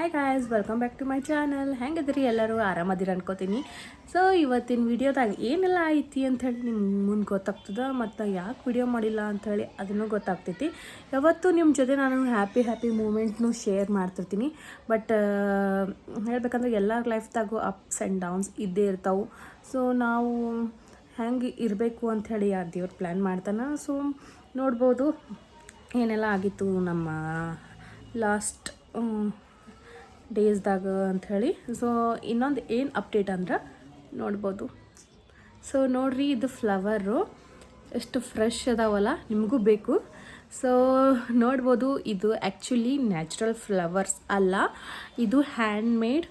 Hi guys welcome back to my channel ಹೆಂಗದ್ರಿ ಎಲ್ಲರೂ? ಆರಾಮದಿರ ಅನ್ಕೋತೀನಿ. ಸೊ ಇವತ್ತಿನ ವಿಡಿಯೋದಾಗ ಏನೆಲ್ಲ ಐತಿ ಅಂಥೇಳಿ ನಿಮ್ಗೆ ಮುಂದೆ ಗೊತ್ತಾಗ್ತದೆ, ಮತ್ತು ಯಾಕೆ ವಿಡಿಯೋ ಮಾಡಿಲ್ಲ ಅಂಥೇಳಿ ಅದನ್ನು ಗೊತ್ತಾಗ್ತೈತಿ. ಯಾವತ್ತೂ ನಿಮ್ಮ ಜೊತೆ ನಾನು ಹ್ಯಾಪಿ ಹ್ಯಾಪಿ ಮೂಮೆಂಟ್ನು ಶೇರ್ ಮಾಡ್ತಿರ್ತೀನಿ. ಬಟ್ ಹೇಳ್ಬೇಕಂದ್ರೆ ಎಲ್ಲ ಲೈಫ್ದಾಗು ಅಪ್ಸ್ ಆ್ಯಂಡ್ ಡೌನ್ಸ್ ಇದ್ದೇ ಇರ್ತಾವೆ. ಸೊ ನಾವು ಹೆಂಗೆ ಇರಬೇಕು ಅಂಥೇಳಿ ಆ ದೇವ್ರು ಪ್ಲ್ಯಾನ್ ಮಾಡ್ತಾನೆ. ಸೊ ನೋಡ್ಬೋದು ಏನೆಲ್ಲ ಆಗಿತ್ತು ನಮ್ಮ ಲಾಸ್ಟ್ ಡೇಸ್ದಾಗ ಅಂಥೇಳಿ. ಸೊ ಇನ್ನೊಂದು ಏನು ಅಪ್ಡೇಟ್ ಅಂದ್ರೆ ನೋಡ್ಬೋದು. ಸೊ ನೋಡ್ರಿ ಇದು ಫ್ಲವರು ಎಷ್ಟು ಫ್ರೆಶ್ ಅದಾವಲ್ಲ, ನಿಮಗೂ ಬೇಕು. ಸೊ ನೋಡ್ಬೋದು ಇದು ಆ್ಯಕ್ಚುಲಿ ನ್ಯಾಚುರಲ್ ಫ್ಲವರ್ಸ್ ಅಲ್ಲ. ಇದು ಹ್ಯಾಂಡ್ ಮೇಡ್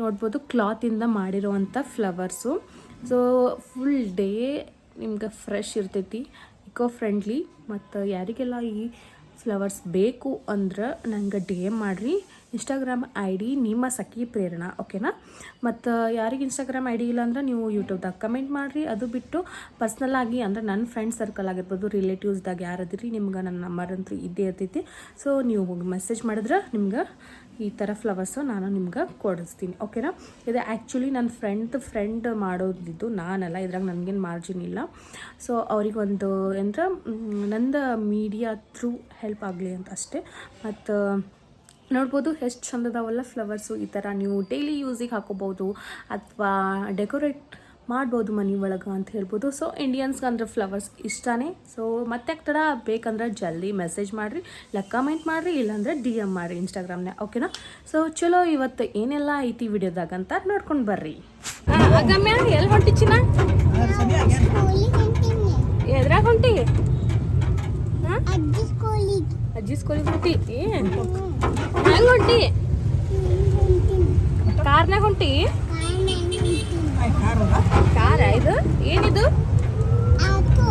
ನೋಡ್ಬೋದು ಕ್ಲಾತಿಂದ ಮಾಡಿರುವಂಥ ಫ್ಲವರ್ಸು ಸೊ ಫುಲ್ ಡೇ ನಿಮ್ಗೆ ಫ್ರೆಶ್ ಇರ್ತೈತಿ ಇಕೋ ಫ್ರೆಂಡ್ಲಿ ಮತ್ತು ಯಾರಿಗೆಲ್ಲ ಈ ಫ್ಲವರ್ಸ್ ಬೇಕು ಅಂದ್ರೆ ನಂಗೆ ಡಿ ಎಂ ಮಾಡಿರಿ. ಇನ್ಸ್ಟಾಗ್ರಾಮ್ ಐ ಡಿ ನಿಮ್ಮ ಸಖಿ ಪ್ರೇರಣಾ ಓಕೆನಾ ಮತ್ತು ಯಾರಿಗೆ ಇನ್ಸ್ಟಾಗ್ರಾಮ್ ಐ ಡಿ ಇಲ್ಲ ಅಂದ್ರೆ ನೀವು ಯೂಟ್ಯೂಬ್ದಾಗ ಕಮೆಂಟ್ ಮಾಡಿರಿ. ಅದು ಬಿಟ್ಟು ಪರ್ಸ್ನಲ್ ಆಗಿ ಅಂದ್ರೆ ನನ್ನ ಫ್ರೆಂಡ್ ಸರ್ಕಲ್ ಆಗಿರ್ಬೋದು ರಿಲೇಟಿವ್ಸ್ದಾಗ ಯಾರದಿರಿ ನಿಮ್ಗೆ ನನ್ನ ನಂಬರ್ ಅಂತೂ ಇದ್ದೇ ಇರ್ತೈತಿ. ಸೊ ನೀವು ಮೆಸೇಜ್ ಮಾಡಿದ್ರೆ ನಿಮ್ಗೆ ಈ ಥರ ಫ್ಲವರ್ಸು ನಾನು ನಿಮ್ಗೆ ಕೊಡಿಸ್ತೀನಿ ಓಕೆನಾ ಇದು ಆ್ಯಕ್ಚುಲಿ ನನ್ನ ಫ್ರೆಂಡ್ ಫ್ರೆಂಡ್ ಮಾಡೋದಿದ್ದು ನಾನಲ್ಲ, ಇದ್ರಾಗ ನನಗೇನು ಮಾರ್ಜಿನ್ ಇಲ್ಲ. ಸೊ ಅವ್ರಿಗೊಂದು ಏನಂದ್ರೆ ನಂದು ಮೀಡಿಯಾ ಥ್ರೂ ಹೆಲ್ಪ್ ಆಗಲಿ ಅಂತ ಅಷ್ಟೇ. ಮತ್ತು ನೋಡ್ಬೋದು ಎಷ್ಟು ಚಂದದವಲ್ಲ ಫ್ಲವರ್ಸು ಈ ಥರ ನೀವು ಡೈಲಿ ಯೂಸಿಗೆ ಹಾಕೋಬೋದು ಅಥವಾ ಡೆಕೋರೇಟ್ ಮಾಡ್ಬೋದು ಮನೆ ಒಳಗೆ ಅಂತ ಹೇಳ್ಬೋದು. ಸೊ ಇಂಡಿಯನ್ಸ್ಗೆ ಅಂದ್ರೆ ಫ್ಲವರ್ಸ್ ಇಷ್ಟನೇ. ಸೊ ಮತ್ತೆ ತಡ ಬೇಕಂದ್ರೆ ಜಲ್ದಿ ಮೆಸೇಜ್ ಮಾಡಿರಿ, ಇಲ್ಲ ಕಮೆಂಟ್ ಮಾಡಿರಿ, ಇಲ್ಲಾಂದ್ರೆ ಡಿ ಎಂ ಮಾಡಿರಿ ಇನ್ಸ್ಟಾಗ್ರಾಮ್ನ ಓಕೆನಾ ಸೊ ಚಲೋ ಇವತ್ತು ಏನೆಲ್ಲ ಐತಿ ವಿಡಿಯೋದಾಗ ಅಂತ ನೋಡ್ಕೊಂಡು ಬರ್ರಿ. ಎಲ್ಲಿ ಹೊಂಟಿ ಚಿನ್ನ? ಎದ್ರಾಗ ಹೊಂಟಿ? ಹಾಂ ಅಜ್ಜಿ ಸ್ಕೂಲಿಗೆ ಅಜ್ಜಿ ಸ್ಕೂಲಿಗೆ ಹೊಂಟಿ ಹೆಂಗೆ ಹೊಂಟಿ ಕಾರ್ನಾಗ ಹೊಂಟಿ ಕಾರ ಇದು ಏನಿದು ಆಕು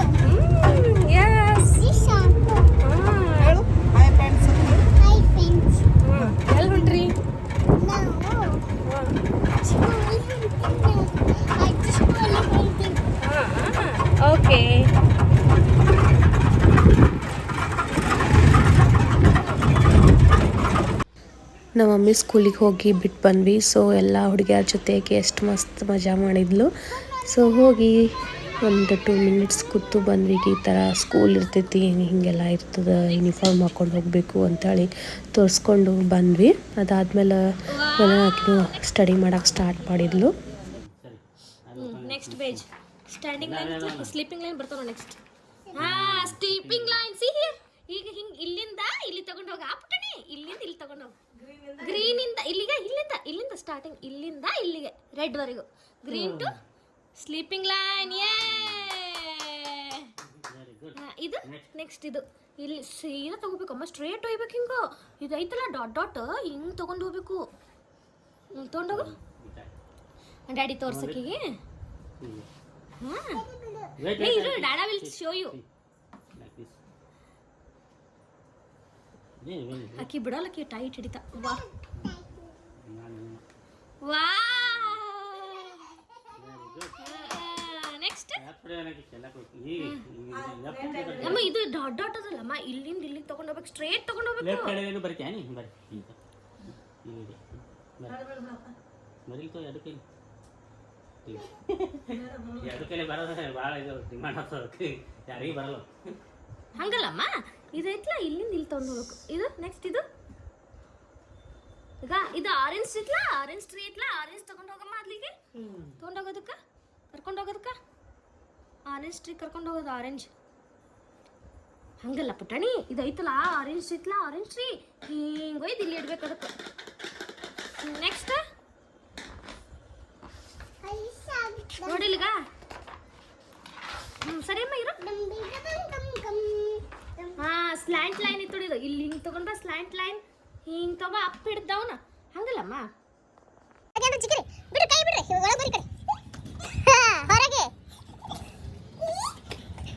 ಎಸ್ ಸಾಕು ಹೇಳು ಹೈ ಫ್ರೆಂಡ್ಸ್ ಎಲ್ಲಿ ಹೊಂಟ್ರಿ ನಾವು ಸ್ಕೂಲಿಗೆ ಅಜ್ಜಿ ಸ್ಕೂಲಿಗೆ ಹೋಗ್ತೀವಿ ಓಕೆ ನಮ್ಮ ಮಮ್ಮಿ ಸ್ಕೂಲಿಗೆ ಹೋಗಿ ಬಿಟ್ಟು ಬಂದ್ವಿ. ಸೊ ಎಲ್ಲ ಹುಡುಗಿಯರ ಜೊತೆಗೆ ಎಷ್ಟು ಮಸ್ತ್ ಮಜಾ ಮಾಡಿದ್ಲು. ಸೊ ಹೋಗಿ ಒಂದು ಟೂ ಮಿನಿಟ್ಸ್ ಕೂತು ಬಂದ್ವಿ. ಈ ಥರ ಸ್ಕೂಲ್ ಇರ್ತೈತಿ ಹಿಂಗೆಲ್ಲ ಇರ್ತದೆ ಯೂನಿಫಾರ್ಮ್ ಹಾಕ್ಕೊಂಡು ಹೋಗಬೇಕು ಅಂತೇಳಿ ತೋರಿಸ್ಕೊಂಡು ಬಂದ್ವಿ. ಅದಾದಮೇಲೆ ಆಕಿನೂ ಸ್ಟಡಿ ಮಾಡೋಕ್ಕೆ ಸ್ಟಾರ್ಟ್ ಮಾಡಿದ್ಲು. Next standing line sleeping line ಬರ್ತಾವ next sleeping line see here ಈಗ ಹಿಂಗ್ ಇಲ್ಲಿಂದ ಇಲ್ಲಿ ತಗೊಂಡ್ ಹೋಗ ಪುಟ್ಟಣಿ ಇಲ್ಲಿಂದ ಇಲ್ಲಿ ತಗೊಂಡ್ ಹೋಗ ಗ್ರೀನ್ ಇಂದ ಇಲ್ಲಿಗೆ ಇಲ್ಲಿಂದ ಇಲ್ಲಿಂದ ಸ್ಟಾರ್ಟಿಂಗ್ ಇಲ್ಲಿಂದ ಇಲ್ಲಿಗೆ ರೆಡ್ ವರೆಗೂ. ಗ್ರೀನ್ ಟು ಸ್ಲೀಪಿಂಗ್ ಲೈನ್ ಇದು ನೆಕ್ಸ್ಟ್ ಇದು. ಇಲ್ಲಿ ಸೀದಾ ತಗೋಬೇಕು ಅಮ್ಮ ಸ್ಟ್ರೇಟ್ ಹೋಗ್ಬೇಕು ಹಿಂಗೋ. ಇದು ಐತಲ್ಲ ಡಾಟ್ ಡಾಟ್ ಹಿಂಗೆ ತಗೊಂಡ್ ಹೋಗ್ಬೇಕು. ತೊಗೊಂಡೋಗು ಡ್ಯಾಡಿ ತೋರ್ಸಕ್ಕಿಗೆ ಹಾಂ. ಇರು, Dada ವಿಲ್ ಶೋ ಯು ಅಕ್ಕಿ. ಬಿಡೋಲಕ್ಕಿ ಟೈಟ್ ಹಿಡಿತಾ. ವಾ. ನೆಕ್ಸ್ಟ್ ಕಡೆ- ಅಮ್ಮ ಇದು ಡಾಟ್ ಡಾಟ್ ಅದಲ್ಲಮ್ಮ. ಇಲ್ಲಿಂದ ಇಲ್ಲಿಗೆ ತಗೊಂಡ್ ಹೋಗ್ಬೇಕು. ಸ್ಟ್ರೇಟ್ ತಗೊಂಡ್ ಹೋಗ್ಬೇಕು. ಕಡೆಗೂ ಬರ್ತೀಯಾ? ನೀ? ಬರ್ರಿ. ಈಗ. ಈಗ. ಬರೀ. ತೋ ಎರಡು ಕೈ. ಎರಡು ಕೈಲಿ ಬರೋದು ಭಾಳ ಇದು ಡಿಮಾಂಡ್ ಆಗ್ತದೆ ಯಾರಿಗೂ ಬರಲ್ಲ. ಹಂಗಲ್ಲಮ್ಮ? ಇದು ಐತ್ಲ ಇಲ್ಲಿಂದ ಇಲ್ಲಿ ತಗೊಂಡ್ ಹೋಗ್ಬೇಕು. ಇದು ನೆಕ್ಸ್ಟ್ ಇದು? ಈಗ ಇದು ಆರೆಂಜ್ ಇತ್ಲಾ? ಆರೆಂಜ್ ಟ್ರೀ ಇತ್ಲಾ? ಆರೆಂಜ್ ತಗೊಂಡು ಹೋಗಮ್ಮ ಅಲ್ಲಿಗೆ? ತಗೊಂಡು ಹೋಗೋದಕ್ಕ? ಕರ್ಕೊಂಡು ಹೋಗೋದಕ್ಕ? ಆರೆಂಜ್ ಟ್ರೀ ಕರ್ಕೊಂಡು ಹೋಗೋದು ಆರೆಂಜ್ ಹಂಗಲ್ಲ ಪುಟಾಣಿ ಇದೈತಲ್ಲ ಆರೆಂಜ್ ಐತ್ಲ ಆರೆಂಜ್ ಟ್ರೀ ಹಿಂಗ್ ಒಯ್ದು ಇಲ್ಲಿ ಇಡ್ಬೇಕು ಅದಕ್ಕೆ. ನೆಕ್ಸ್ಟ್ ನೋಡಿಲ್ಗ ಹ್ಞೂ ಸರಿ ಅಮ್ಮ ಇರೋ. ಹಾ ಸ್ಲ್ಯಾಂಟ್ ಲೈನ್ ಇತ್ತು ಇಲ್ಲಿ ಹಿಂಗೆ ಬಾ ಸ್ಲ್ಯಾಂಟ್ ಲೈನ್ ಹಿಂಗ್ ಅಪ್ಪ ಅಪ್ ಹಿಡ್ದವನ. ಹಂಗಲ್ಲಮ್ಮ? ಚಿಕ್ರಿ. ಬಿಡ ಕೈ ಬಿಡ್ರಿ. ಒಳಗೆ ಕಡೆ ಹಾ, ಹೊರಗೆ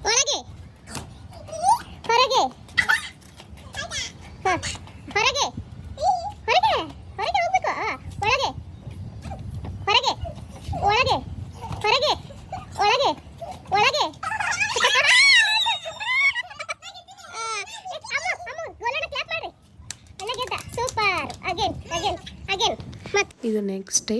ಒಳಗೆ ಹೊರಗೆ ಹಾ, ಹೊರಗೆ ಹೊರಗೆ ಹೊರಗೆ ಹೋಗ್ಬೇಕು ಹಾ, ಒಳಗೆ ಹೊರಗೆ ಒಳಗೆ ಹೊರಗೆ ಒಳಗೆ ಒಳಗೆ ಆ, ಅಮ್ಮ, ಅಮ್ಮ, ಒಳಗೆ clap ಮಾಡ್ರಿ. ಒಳಗೆ ಎದ್ದ. ಸೂಪರ್ ಅಗೇನ್ ಅಗೇನ್ ಅಗೇನ್ ಮತ್ತೆ ನೆಕ್ಸ್ಟ್ ಡೇ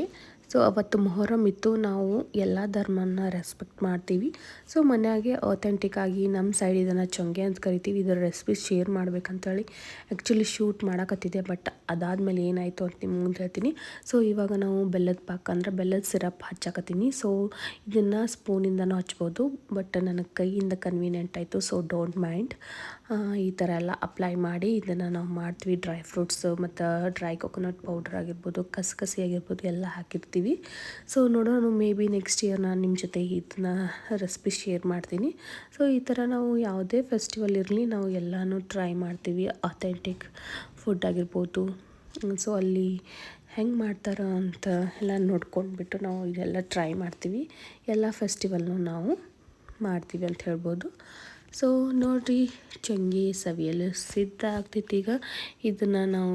ಸೊ ಅವತ್ತು ಮೊಹರಂ ಇತ್ತು. ನಾವು ಎಲ್ಲ ಧರ್ಮನ ರೆಸ್ಪೆಕ್ಟ್ ಮಾಡ್ತೀವಿ. ಸೊ ಮನೆಯಾಗೆ ಅಥೆಂಟಿಕ್ ಆಗಿ ನಮ್ಮ ಸೈಡ್ ಇದನ್ನು ಚೊಂಗೆ ಅಂತ ಕರಿತೀವಿ. ಇದರ ರೆಸಿಪಿ ಶೇರ್ ಮಾಡ್ಬೇಕಂತೇಳಿ ಆ್ಯಕ್ಚುಲಿ ಶೂಟ್ ಮಾಡೋಕತ್ತಿದೆ ಬಟ್ ಅದಾದಮೇಲೆ ಏನಾಯಿತು ಅಂತ ನಿಮ್ಗೆ ಮುಂದೆ ಹೇಳ್ತೀನಿ. ಸೊ ಇವಾಗ ನಾವು ಬೆಲ್ಲದ ಪಾಕ ಅಂದ್ರೆ ಬೆಲ್ಲದ ಸಿರಪ್ ಹಚ್ಚಾಕತ್ತೀನಿ. ಸೊ ಇದನ್ನು ಸ್ಪೂನಿಂದನೂ ಹಚ್ಬೋದು. ಬಟ್ ನನಗೆ ಕೈಯಿಂದ ಕನ್ವೀನಿಯೆಂಟ್ ಆಯಿತು. ಸೊ ಡೋಂಟ್ ಮೈಂಡ್ ಈ ಥರ ಎಲ್ಲ ಅಪ್ಲೈ ಮಾಡಿ ಇದನ್ನು ನಾವು ಮಾಡ್ತೀವಿ. ಡ್ರೈ ಫ್ರೂಟ್ಸ್ ಮತ್ತು ಡ್ರೈ ಕೊಕೊನಟ್ ಪೌಡರ್ ಆಗಿರ್ಬೋದು ಕಸಕಸಿ ಆಗಿರ್ಬೋದು ಎಲ್ಲ ಹಾಕಿರ್ತೀವಿ. ಸೊ ನೋಡೋಣ ಮೇ ಬಿ ನೆಕ್ಸ್ಟ್ ಇಯರ್ ನಾನು ನಿಮ್ಮ ಜೊತೆ ಇದನ್ನ ರೆಸಿಪಿ ಶೇರ್ ಮಾಡ್ತೀನಿ. ಸೊ ಈ ಥರ ನಾವು ಯಾವುದೇ ಫೆಸ್ಟಿವಲ್ ಇರಲಿ, ನಾವು ಎಲ್ಲನೂ ಟ್ರೈ ಮಾಡ್ತೀವಿ. ಅಥೆಂಟಿಕ್ ಫುಡ್ ಆಗಿರ್ಬೋದು. ಸೊ ಅಲ್ಲಿ ಹೆಂಗೆ ಮಾಡ್ತಾರ ಅಂತ ಎಲ್ಲ ನೋಡ್ಕೊಂಡ್ಬಿಟ್ಟು ನಾವು ಇದೆಲ್ಲ ಟ್ರೈ ಮಾಡ್ತೀವಿ. ಎಲ್ಲ ಫೆಸ್ಟಿವಲ್ನು ನಾವು ಮಾಡ್ತೀವಿ ಅಂತ ಹೇಳ್ಬೋದು. ಸೊ ನೋಡಿರಿ, ಚಂಗಿ ಸವಿಯಲು ಸಿದ್ಧ ಆಗ್ತೈತಿ. ಈಗ ಇದನ್ನು ನಾವು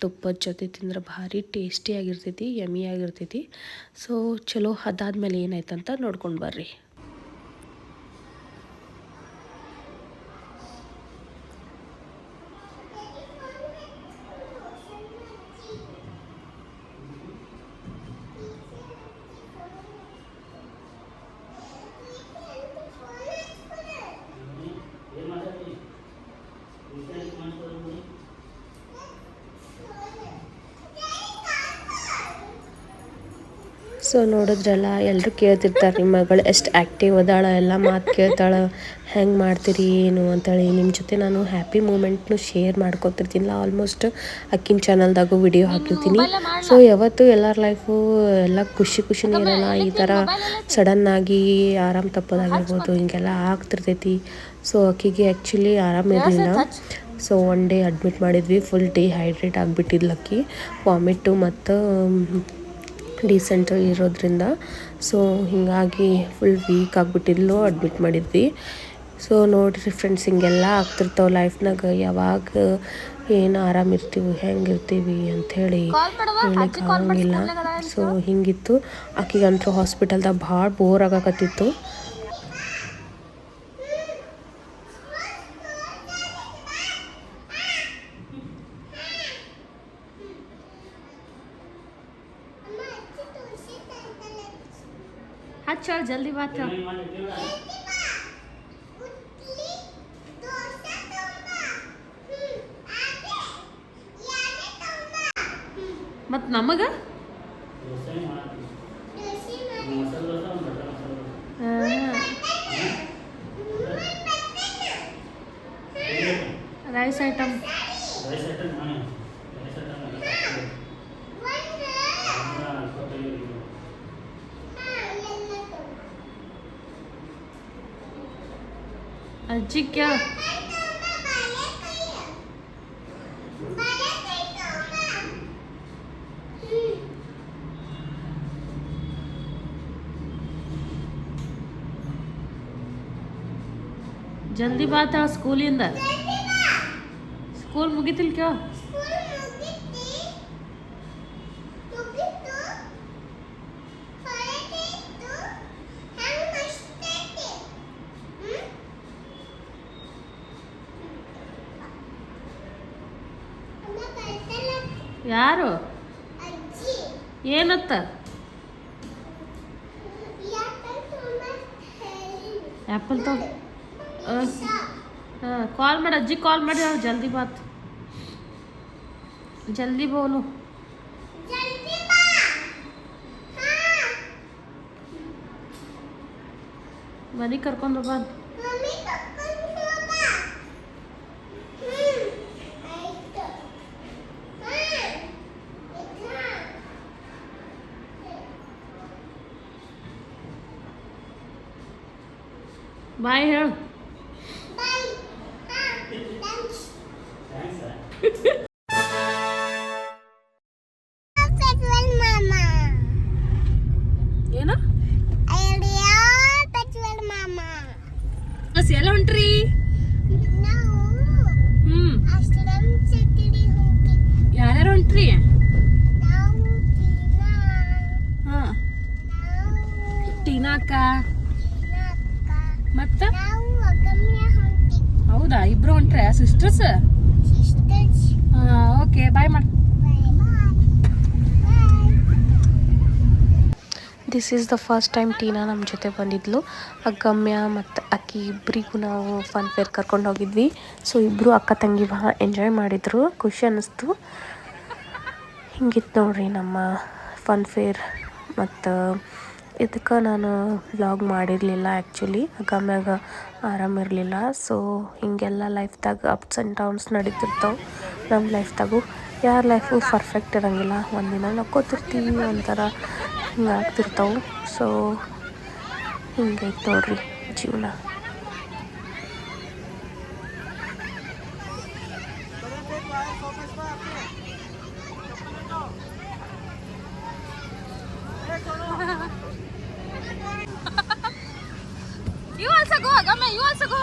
ತುಪ್ಪದ ಜೊತೆ ತಿಂದ್ರೆ ಭಾರಿ ಟೇಸ್ಟಿಯಾಗಿರ್ತೈತಿ ಯಮಿ ಆಗಿರ್ತೈತಿ. ಸೊ ಚಲೋ ಅದಾದ್ಮೇಲೆ ಏನಾಯ್ತಂತ ನೋಡ್ಕೊಂಡು ಬರ್ರಿ. ಸೊ ನೋಡಿದ್ರಲ್ಲ ಎಲ್ಲರೂ ಕೇಳ್ತಿರ್ತಾರೆ ನಿಮ್ಮ ಮಗಳು ಎಷ್ಟು ಆ್ಯಕ್ಟಿವ್ ಅದಾಳ ಎಲ್ಲ ಮಾತು ಕೇಳ್ತಾಳೆ ಹೆಂಗೆ ಮಾಡ್ತೀರಿ ಏನು? ಅಂತೇಳಿ. ನಿಮ್ಮ ಜೊತೆ ನಾನು ಹ್ಯಾಪಿ ಮೂಮೆಂಟ್ನು ಶೇರ್ ಮಾಡ್ಕೊತಿರ್ತೀನಿಲ್ಲ ಆಲ್ಮೋಸ್ಟ್ ಅಕ್ಕಿನ ಚಾನಲ್ದಾಗು ವಿಡಿಯೋ ಹಾಕಿರ್ತೀನಿ. ಸೊ ಯಾವತ್ತೂ ಎಲ್ಲರ ಲೈಫು ಎಲ್ಲ ಖುಷಿ ಖುಷಿನೇ ಇರೋಲ್ಲ ಈ ಥರ ಸಡನ್ನಾಗಿ ಆರಾಮ್ ತಪ್ಪೋದಾಗಿರ್ಬೋದು ಹಿಂಗೆಲ್ಲ ಆಗ್ತಿರ್ತೈತಿ. ಸೊ ಅಕ್ಕಿಗೆ ಆ್ಯಕ್ಚುಲಿ ಆರಾಮಿರಲಿಲ್ಲ ಸೊ ಒನ್ ಡೇ ಅಡ್ಮಿಟ್ ಮಾಡಿದ್ವಿ ಫುಲ್ ಡಿಹೈಡ್ರೇಟ್ ಆಗಿಬಿಟ್ಟಿದ್ಲಕ್ಕಿ ವಾಮಿಟ್ಟು ಮತ್ತು ಡೀಸೆಂಟ್ ಇರೋದ್ರಿಂದ. ಸೊ ಹೀಗಾಗಿ ಫುಲ್ ವೀಕ್ ಆಗಿಬಿಟ್ಟಿದ್ಲು ಅಡ್ಮಿಟ್ ಮಾಡಿದ್ವಿ. ಸೊ ನೋಡಿರಿ ಫ್ರೆಂಡ್ಸ್ ಹಿಂಗೆಲ್ಲ ಆಗ್ತಿರ್ತಾವೆ ಲೈಫ್ನಾಗ ಯಾವಾಗ ಏನು ಆರಾಮಿರ್ತೀವಿ ಹೆಂಗಿರ್ತೀವಿ ಅಂಥೇಳಿ ಹೇಳಕ್ಕೆ ಆಗಂಗಿಲ್ಲ. ಸೊ ಹಿಂಗಿತ್ತು. ಆಕಿಗಂತೂ ಹಾಸ್ಪಿಟಲ್ದಾಗ ಭಾಳ ಬೋರ್ ಆಗಾಕತ್ತಿತ್ತು. ಹಚ್ಚ ಜಲ್ದಿ ಬಾತ್ ಏನು ಮಾಡಿರ್ತೀವ ಮತ್ತು ನಮಗೆ ದೋಸೆ ಮಾಡ್ತೀವಿ ಮಸಾಲೆ ದೋಸೆ ಒಂದು butter masala dosa rice item ಅಜ್ಜಿ ಕೇಳ ಜಲ್ದಿ ಬಾತ ಸ್ಕೂಲಿಂದ ಸ್ಕೂಲ್ ಮುಗಿತಿಲ್ ಕೇಳ ಯಾರು? ಏನತ್ತ? ಆ್ಯಪಲ್ ತಗೋ ಹಾಂ. ಕಾಲ್ ಮಾಡಿ ಅಜ್ಜಿ ಕಾಲ್ ಮಾಡಿ ಅವ್ರು ಜಲ್ದಿ ಬಾತ್ ಜಲ್ದಿ ಬೋಲು. ಮನೆಗೆ ಕರ್ಕೊಂಡು ಬಾ ಬಾಯ್ ಹೇಳು ಏನು? ಬಸ್ ಎಲ್ಲ ಹೊಂಟ್ರಿ? ಹ್ಞೂ ಯಾರ್ಯಾರು ಹೊಂಟ್ರಿ? ಹಾಂ. ಟೀನಾ ಅಕ್ಕ? ಮತ್ತ? ಹೌದಾ? ಇಬ್ರು ಹೊಂಟ್ರೆ? ಸಿಸ್ಟರ್ಸ್ ಓಕೆ ಬಾಯ್ ಮಾಡಿ this is the first time Tina ನಮ್ಮ ಜೊತೆ ಬಂದಿದ್ಲು. ಅಗಮ್ಯ ಮತ್ತು ಅಕ್ಕಿ ಇಬ್ಬರಿಗೂ ನಾವು ಫನ್ ಫೇರ್ ಕರ್ಕೊಂಡು ಹೋಗಿದ್ವಿ. ಸೊ ಇಬ್ಬರು ಅಕ್ಕ ತಂಗಿ ಬಹಳ ಎಂಜಾಯ್ ಮಾಡಿದರು. ಖುಷಿ ಅನ್ನಿಸ್ತು ಹಿಂಗಿತ್ತು ನೋಡ್ರಿ ನಮ್ಮ ಫನ್ ಫೇರ್ ಮತ್ತು ಇದಕ್ಕೆ ನಾನು ವ್ಲಾಗ್ ಮಾಡಿರಲಿಲ್ಲ ಆ್ಯಕ್ಚುಲಿ ಆರಾಮ ಆರಾಮಿರಲಿಲ್ಲ ಸೊ ಹೀಗೆಲ್ಲ ಲೈಫ್ದಾಗ ಅಪ್ಸ್ ಆ್ಯಂಡ್ ಡೌನ್ಸ್ ನಡೀತಿರ್ತಾವೆ. ನಮ್ಮ ಲೈಫ್ದಾಗು ಯಾರ ಲೈಫು ಪರ್ಫೆಕ್ಟ್ ಇರೋಂಗಿಲ್ಲ. ಒಂದಿನ ನಕ್ಕೋತಿರ್ತೀವಿ ಒಂಥರ ಹಿಂಗೆ ಆಗ್ತಿರ್ತಾವೆ ಸೊ ಹಿಂಗೈತೆ ನೋಡ್ರಿ ಜೀವನ ಯು ಆಲ್ಸೋ ಗೋ ಗಮ್ಮ ಯು ಆಲ್ಸೋ ಗೋ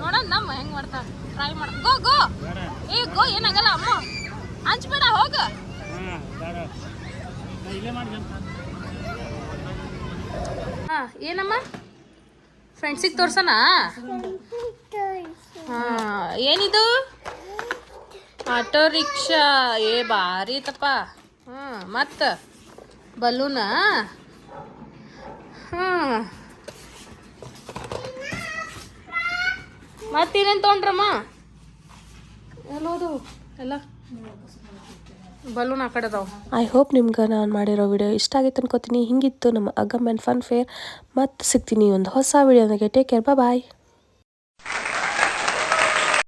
ನೋಡೋಣ ನಮ್ಮ ಹೆಂಗ್ ಮಾಡ್ತಾ ಟ್ರೈ ಮಾಡ ಗೋ ಗೋ ಏ ಗೋ ಏನಾಗಲ್ಲ ಅಮ್ಮ. ಹಂಚ್ಬೇಡ ಹೋಗ. ಹಾ ಏನಮ್ಮ? ಫ್ರೆಂಡ್ಸಿಗೆ ತೋರ್ಸೋಣ ಹಾ ಏನಿದು? Auto rickshaw. ಏ ಭಾರಿ ತಪ್ಪ ಹ್ಞೂ ಮತ್ತ? ಬಲೂನ ಹ್ಞೂ ಮತ್ತೇನೇನು ತೊಗೊಂಡ್ರಮ್ಮ? ಎಲ್ಲೋದು ಎಲ್ಲ? ಬಲೂನ್ ಆ ಕಡೆ ಅದಾವ. ಐ ಹೋಪ್ ನಿಮ್ಗೆ ನಾನು ಮಾಡಿರೋ ವಿಡಿಯೋ ಇಷ್ಟ ಆಗಿತ್ತು ಅನ್ಕೋತೀನಿ. ಹಿಂಗಿತ್ತು ನಮ್ಮ ಅಗಮ್ ಆ್ಯಂಡ್ ಫನ್ ಫೇರ್ ಮತ್ತೆ ಸಿಗ್ತೀನಿ ಒಂದು ಹೊಸ ವಿಡಿಯೋದಾಗೆ ಟೇಕ್ ಕೇರ್ ಬಾಯ್